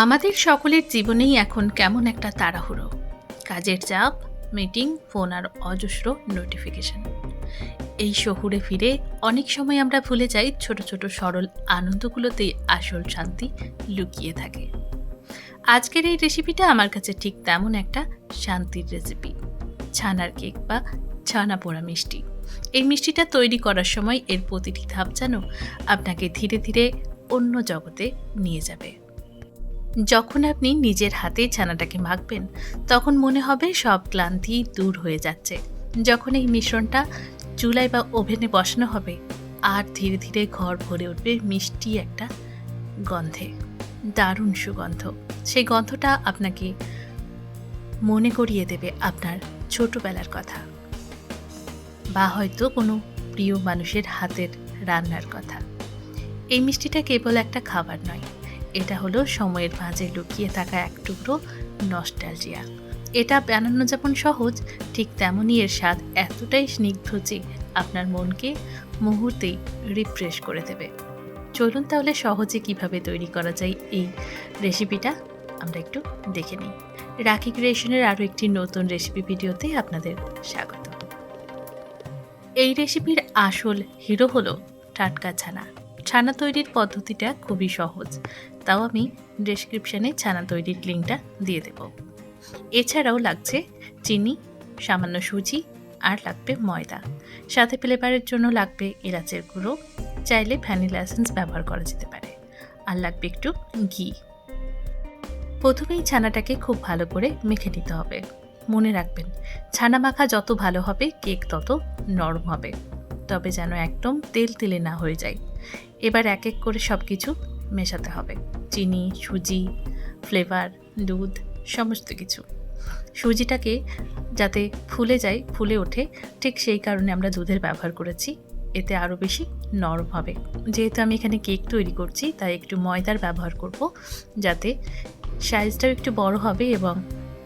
আমাদের সকলের জীবনেই এখন কেমন একটা তাড়াহুড়ো। কাজের চাপ মিটিং ফোন আর অজস্র নোটিফিকেশন এই শহুরে ফিরে অনেক সময় আমরা ভুলে যাই ছোট ছোট সরল আনন্দগুলোতেই আসল শান্তি লুকিয়ে থাকে। আজকের এই রেসিপিটা আমার কাছে ঠিক তেমন একটা শান্তির রেসিপি ছানার কেক বা ছানা পোড়া মিষ্টি। এই মিষ্টিটা তৈরি করার সময় এর প্রতিটি ধাপ যেন আপনাকে ধীরে ধীরে অন্য জগতে নিয়ে যাবে। যখন আপনি নিজের হাতে ছানাটাকে মাখবেন, তখন মনে হবে সব ক্লান্তি দূর হয়ে যাচ্ছে। যখন এই মিশ্রণটা চুলায় বা ওভেনে বসানো হবে, আর ধীরে ধীরে ঘর ভরে উঠবে মিষ্টি একটা গন্ধে, দারুণ সুগন্ধ। সেই গন্ধটা আপনাকে মনে করিয়ে দেবে আপনার ছোটবেলার কথা বা হয়তো কোনো প্রিয় মানুষের হাতের রান্নার কথা। এই মিষ্টিটা কেবল একটা খাবার নয় এটা হলো সময়ের মাঝে লুকিয়ে থাকা এক টুকরো নস্টালজিয়া এটা বানানো যেমন সহজ, ঠিক তেমনই এর স্বাদ এতটাই স্নিগ্ধ যে আপনার মনকে মুহূর্তেই রিফ্রেশ করে দেবে। চলুন তাহলে সহজে কীভাবে তৈরি করা যায় এই রেসিপিটা আমরা একটু দেখে নিই। রাখি ক্রিয়েশনের আরও একটি নতুন রেসিপি ভিডিওতে আপনাদের স্বাগত। এই রেসিপির আসল হিরো হলো টাটকা ছানা। ছানা তৈরির পদ্ধতিটা খুবই সহজ। তাও আমি ডেসক্রিপশানে ছানা তৈরির লিঙ্কটা দিয়ে দেব। এছাড়াও লাগছে চিনি, সামান্য সুজি আর লাগবে ময়দা। সাথে ফ্লেভারের জন্য লাগবে এলাচের গুঁড়ো। চাইলে ভ্যানিলা এসেন্স ব্যবহার করা যেতে পারে। আর লাগবে একটু ঘি। প্রথমেই ছানাটাকে খুব ভালো করে মেখে নিতে হবে। মনে রাখবেন, ছানা মাখা যত ভালো হবে, কেক তত নরম হবে। তবে যেন একদম তেল তেলে না হয়ে যায়। এবার এক এক করে সব কিছু মেশাতে হবে। চিনি, সুজি ফ্লেভার দুধ, সমস্ত কিছু। সুজিটাকে যাতে ফুলে যায়, ফুলে ওঠে, ঠিক সেই কারণে আমরা দুধের ব্যবহার করেছি। এতে আরও বেশি নরম হবে। যেহেতু আমি এখানে কেক তৈরি করছি, তাই একটু ময়দার ব্যবহার করব, যাতে সাইজটাও একটু বড় হবে এবং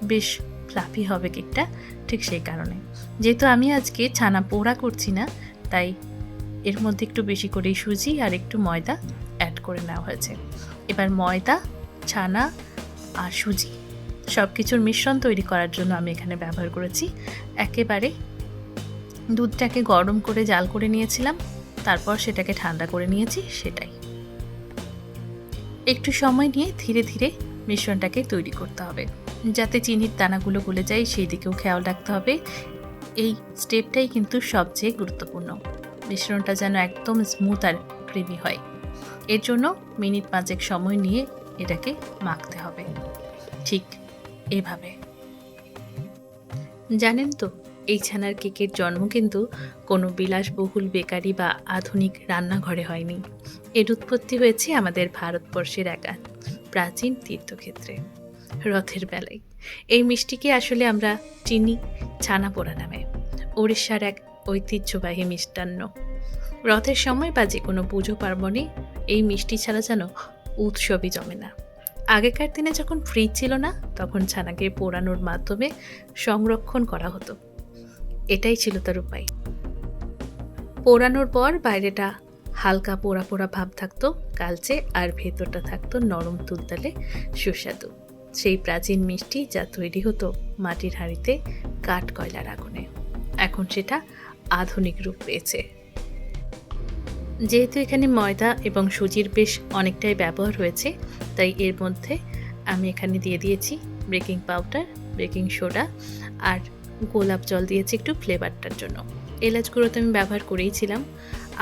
বেশ ফ্লাফি হবে কেকটা, ঠিক সেই কারণে। যেহেতু আমি আজকে ছানা পোড়া করছি না, তাই এর মধ্যে একটু বেশি করে সুজি আর একটু ময়দা অ্যাড করে নেওয়া হয়েছে। এবার ময়দা, ছানা আর সুজি সব কিছুর মিশ্রণ তৈরি করার জন্য আমি এখানে ব্যবহার করেছি। একেবারে দুধটাকে গরম করে জাল করে নিয়েছিলাম, তারপর সেটাকে ঠান্ডা করে নিয়েছি, সেটাই। একটু সময় নিয়ে ধীরে ধীরে মিশ্রণটাকে তৈরি করতে হবে, যাতে চিনির দানাগুলো গলে যায়, সেই দিকেও খেয়াল রাখতে হবে। এই স্টেপটাই কিন্তু সবচেয়ে গুরুত্বপূর্ণ। মিশ্রণটা যেন একদম স্মুথ আর ক্রিমি হয়। এর জন্য মিনিট পাঁচেক সময় নিয়ে এটাকে মাখতে হবে। ঠিক এভাবে। জানেন তো, এই ছানার কেকের জন্ম কিন্তু কোনো বিলাসবহুল বেকারি বা আধুনিক রান্নাঘরে হয়নি। এর উৎপত্তি হয়েছে আমাদের ভারতবর্ষের এক প্রাচীন তীর্থক্ষেত্রে, রথের বেলায়। এই মিষ্টিকে আসলে আমরা চিনি ছানা পোড়া নামে। উড়িষ্যার এক ঐতিহ্যবাহী মিষ্টান্ন। রথের সময় বা যে কোনো পুজো পার্বণে এই মিষ্টি ছাড়া যেন উৎসবই জমে না। আগেকার দিনে যখন ফ্রিজ ছিল না, তখন ছানাকে পোড়ানোর মাধ্যমে সংরক্ষণ করা হতো। এটাই ছিল তার উপায়। পোড়ানোর পর বাইরেটা হালকা পোড়া পোড়া ভাব থাকতো, কালচে আর ভেতরটা থাকতো নরম তুলতালে সুস্বাদু। সেই প্রাচীন মিষ্টি যা তৈরি হতো মাটির হাঁড়িতে কাঠ কয়লার আগুনে। এখন সেটা আধুনিক রূপ পেয়েছে। যেহেতু এখানে ময়দা এবং সুজির বেশ অনেকটাই ব্যবহার হয়েছে, তাই এর মধ্যে আমি এখানে দিয়ে দিয়েছি বেকিং পাউডার, বেকিং সোডা আর গোলাপ জল দিয়েছি একটু ফ্লেভারটার জন্য। এলাচ গুঁড়ো তো আমি ব্যবহার করেইছিলাম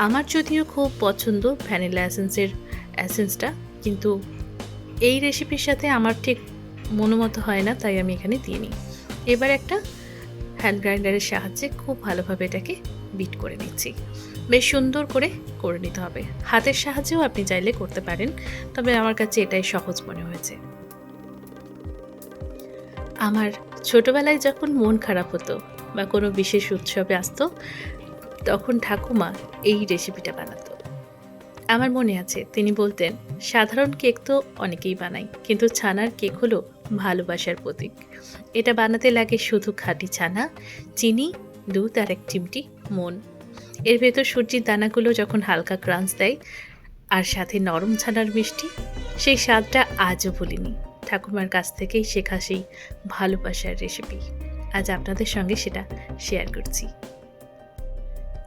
আমার যদিও খুব পছন্দ ভ্যানিলা অ্যাসেন্সের অ্যাসেন্সটা কিন্তু এই রেসিপির সাথে আমার ঠিক মনোমতো হয় না, তাই আমি এখানে দিয়ে নিই এবার একটা হ্যান্ড গ্রাইন্ডারের সাহায্যে খুব ভালোভাবে এটাকে বিট করে নিচ্ছি। বেশ সুন্দর করে করে নিতে হবে। হাতের সাহায্যেও আপনি চাইলে করতে পারেন, তবে আমার কাছে এটাই সহজ মনে হয়েছে। আমার ছোটবেলায় যখন মন খারাপ হতো বা কোনো বিশেষ উৎসবে আসতো, তখন ঠাকুমা এই রেসিপিটা বানাতো। আমার মনে আছে, তিনি বলতেন, সাধারণ কেক তো অনেকেই বানায়, কিন্তু ছানার কেক হলো ভালোবাসার প্রতীক। এটা বানাতে লাগে শুধু খাঁটি ছানা, চিনি, দুধ আর এক চিমটি মন। এর ভেতর সূর্যির দানাগুলো যখন হালকা ক্রাঞ্চ দেয় আর সাথে নরম ছানার মিষ্টি, সেই স্বাদটা আজও ভুলিনি। ঠাকুমার কাছ থেকেই শেখা সেই ভালোবাসার রেসিপি আজ আপনাদের সঙ্গে সেটা শেয়ার করছি।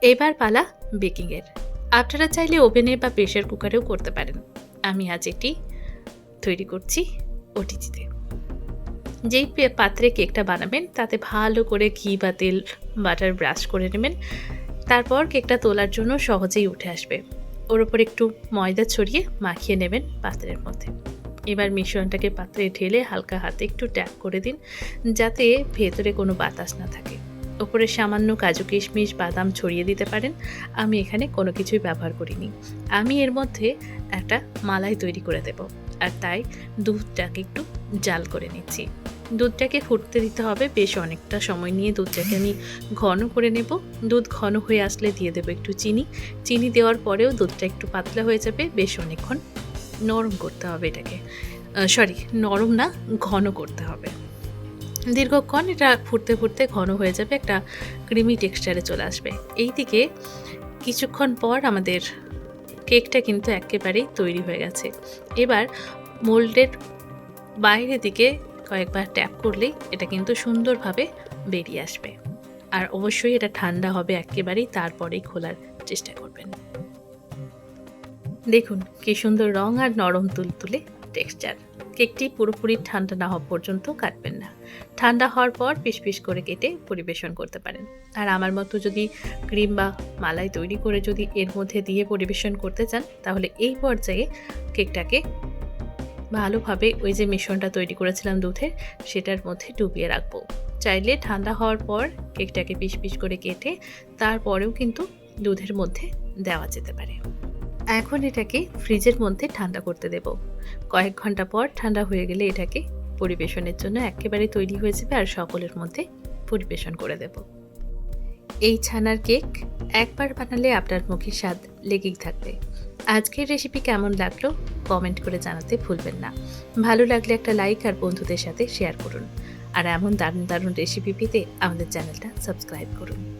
এবার পালা বেকিংয়ের আপনারা চাইলে ওভেনে বা প্রেশার কুকারেও করতে পারেন। আমি আজ এটি তৈরি করছি ওটিজিতে যেই পাত্রে কেকটা বানাবেন, তাতে ভালো করে ঘি বা তেল, বাটার ব্রাশ করে নেবেন। তারপর কেকটা তোলার জন্য সহজেই উঠে আসবে। ওর ওপর একটু ময়দা ছড়িয়ে মাখিয়ে নেবেন পাত্রের মধ্যে। এবার মিশ্রণটাকে পাত্রে ঢেলে হালকা হাতে একটু ট্যাপ করে দিন, যাতে ভেতরে কোনো বাতাস না থাকে। ওপরে সামান্য কাজু কিশমিশ, বাদাম ছড়িয়ে দিতে পারেন। আমি এখানে কোনো কিছুই ব্যবহার করিনি। আমি এর মধ্যে একটা মালাই তৈরি করে দেব। আর তাই দুধটাকে একটু জাল করে নিচ্ছি। দুধটাকে ফুটতে দিতে হবে, বেশ অনেকটা সময় নিয়ে দুধটাকে আমি ঘন করে নেব। দুধ ঘন হয়ে আসলে দিয়ে দেবো একটু চিনি। চিনি দেওয়ার পরেও দুধটা একটু পাতলা হয়ে যাবে, বেশ অনেকক্ষণ নরম করতে হবে এটাকে। সরি নরম না, ঘন করতে হবে। দীর্ঘক্ষণ এটা ফুটতে ফুটতে ঘন হয়ে যাবে, একটা ক্রিমি টেক্সচারে চলে আসবে। এই দিকে কিছুক্ষণ পর আমাদের কেকটা কিন্তু একেবারেই তৈরি হয়ে গেছে। এবার মোল্ডের বাইরে দিকে কয়েকবার ট্যাপ করলেই এটা কিন্তু সুন্দরভাবে বেরিয়ে আসবে। আর অবশ্যই এটা ঠান্ডা হবে একেবারেই তারপরেই খোলার চেষ্টা করবেন। দেখুন, কি সুন্দর রং আর নরম তুলতুলে টেক্সচার কেকটি পুরোপুরি ঠান্ডা না হওয়া পর্যন্ত কাটবেন না। ঠান্ডা হওয়ার পর পিস পিস করে কেটে পরিবেশন করতে পারেন। আর আমার মতো যদি ক্রিম বা মালাই তৈরি করে যদি এর মধ্যে দিয়ে পরিবেশন করতে চান, তাহলে এই পর্যায়ে কেকটাকে ভালোভাবে ওই যে মিশ্রণটা তৈরি করেছিলাম দুধের সেটার মধ্যে ডুবিয়ে রাখব। চাইলে ঠান্ডা হওয়ার পর কেকটাকে পিস পিস করে কেটে তারপরেও কিন্তু দুধের মধ্যে দেওয়া যেতে পারে। এখন এটাকে ফ্রিজের মধ্যে ঠান্ডা করতে দেব। কয়েক ঘণ্টা পর ঠান্ডা হয়ে গেলে এটাকে পরিবেশনের জন্য একেবারে তৈরি হয়ে যাবে আর সকলের মধ্যে পরিবেশন করে দেব। এই ছানার কেক একবার বানালে আপনার মুখে স্বাদ লেগেই থাকবে। আজকের রেসিপি কেমন লাগল? কমেন্ট করে জানাতে ভুলবেন না। ভালো লাগলে একটা লাইক আর বন্ধুদের সাথে শেয়ার করুন। আর এমন দারুণ দারুণ রেসিপি পেতে আমাদের চ্যানেলটা সাবস্ক্রাইব করুন।